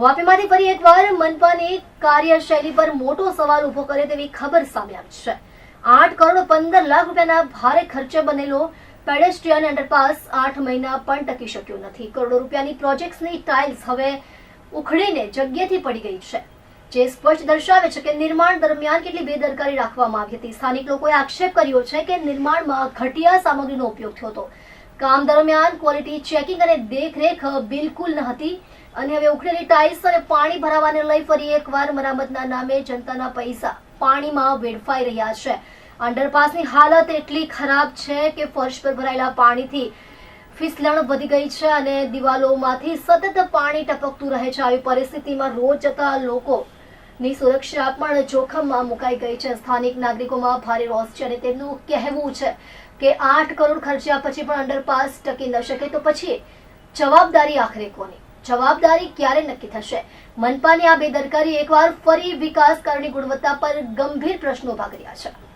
વાપીમાંથી ફરી એકવાર મનપાની કાર્યશૈલી પર મોટો સવાલ ઊભો કરે તેવી ખબર સામે આવી છે. આઠ કરોડ પંદર લાખ રૂપિયાના ભારે ખર્ચે બનેલો પેડેસ્ટ્રીયન અંડરપાસ આઠ મહિના પણ ટકી શક્યો નથી. કરોડો રૂપિયાની પ્રોજેક્ટ્સની ટાઇલ્સ હવે ઉખડીને જગ્યાથી પડી ગઈ છે. જે સ્પષ્ટ દર્શાવે છે કે નિર્માણ દરમિયાન કેટલી બેદરકારી રાખવામાં આવી હતી. સ્થાનિક લોકોએ આક્ષેપ કર્યો છે કે નિર્માણમાં ઘટિયા સામગ્રીનો ઉપયોગ થયો હતો. કામ દરમિયાન ક્વોલિટી ચેકિંગ અને દેખરેખ બિલકુલ ન હતી. અને હવે ઉખડેલી ટાઇલ્સ અને પાણી ભરાવાને લઈ ફરી એકવાર મરામતના નામે જનતાના પૈસા પાણીમાં વેડફાઈ રહ્યા છે. અંડરપાસની હાલત એટલી ખરાબ છે કે ફર્શ પર ભરાયેલા પાણીથી ફિસલણ વધી ગઈ છે અને દિવાલોમાંથી સતત પાણી ટપકતું રહે છે. આવી પરિસ્થિતિમાં રોજ જતા લોકો ની સુરક્ષા પણ જોખમમાં મુકાઈ ગઈ છે. સ્થાનિક નાગરિકોમાં ભારે રોષ છે અને તેમનું કહેવું છે કે આઠ કરોડ ખર્ચ્યા પછી પણ અંડરપાસ ટકી ન શકે તો પછી જવાબદારી આખરે કોની? જવાબદારી ક્યારે નક્કી થશે? મનપાની આ બેદરકારી એકવાર ફરી વિકાસ કારની ગુણવત્તા પર ગંભીર પ્રશ્નો ઊભા કર્યા છે.